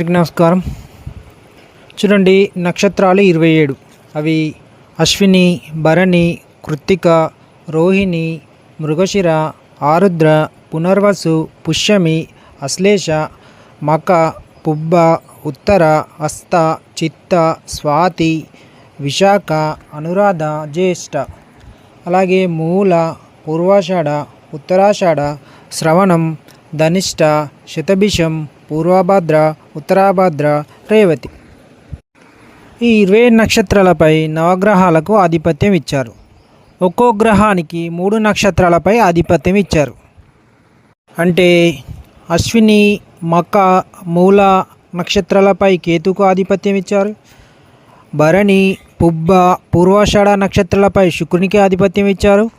అందరికీ నమస్కారం. చూడండి నక్షత్రాలు ఇరవై ఏడు. అవి అశ్విని భరణి కృత్తిక రోహిణి మృగశిర ఆరుద్ర పునర్వసు పుష్యమి అశ్లేష మక పుబ్బ ఉత్తర హస్త చిత్త స్వాతి విశాఖ అనురాధ జ్యేష్ఠ. అలాగే మూల పూర్వాషాఢ ఉత్తరాషాఢ శ్రవణం ధనిష్ట శతభిషం పూర్వభద్ర ఉత్తరాభద్ర రేవతి. ఈ ఇరవై నక్షత్రాలపై నవగ్రహాలకు ఆధిపత్యం ఇచ్చారు. ఒక్కో గ్రహానికి మూడు నక్షత్రాలపై ఆధిపత్యం ఇచ్చారు. అంటే అశ్విని మక మూల నక్షత్రాలపై కేతుకు ఆధిపత్యం ఇచ్చారు. భరణి పుబ్బ పూర్వాషాఢ నక్షత్రాలపై శుక్రునికి ఆధిపత్యం ఇచ్చారు.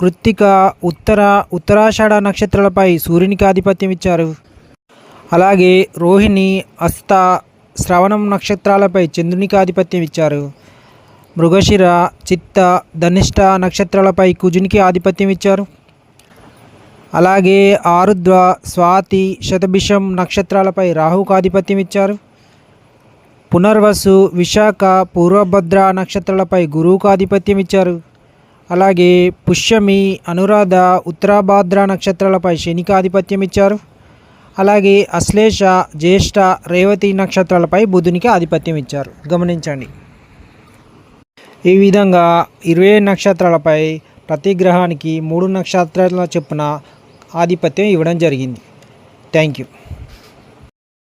కృత్తిక ఉత్తర ఉత్తరాషాఢ నక్షత్రాలపై సూర్యునికి ఆధిపత్యం ఇచ్చారు. అలాగే రోహిణి అస్త శ్రవణం నక్షత్రాలపై చంద్రునికి ఆధిపత్యం ఇచ్చారు. మృగశిర చిత్త ధనిష్ట నక్షత్రాలపై కుజునికి ఆధిపత్యం ఇచ్చారు. అలాగే ఆరుద్ర స్వాతి శతభిషం నక్షత్రాలపై రాహుకు ఆధిపత్యం ఇచ్చారు. పునర్వసు విశాఖ పూర్వభద్ర నక్షత్రాలపై గురువుకు ఆధిపత్యం ఇచ్చారు. అలాగే పుష్యమి అనురాధ ఉత్తరాభాద్ర నక్షత్రాలపై శనికి ఆధిపత్యం ఇచ్చారు. అలాగే అశ్లేష జ్యేష్ఠ రేవతి నక్షత్రాలపై బుధునికి ఆధిపత్యం ఇచ్చారు. గమనించండి. ఈ విధంగా ఇరవై నక్షత్రాలపై ప్రతి గ్రహానికి మూడు నక్షత్రాల చొప్పున ఆధిపత్యం ఇవ్వడం జరిగింది. Thank you.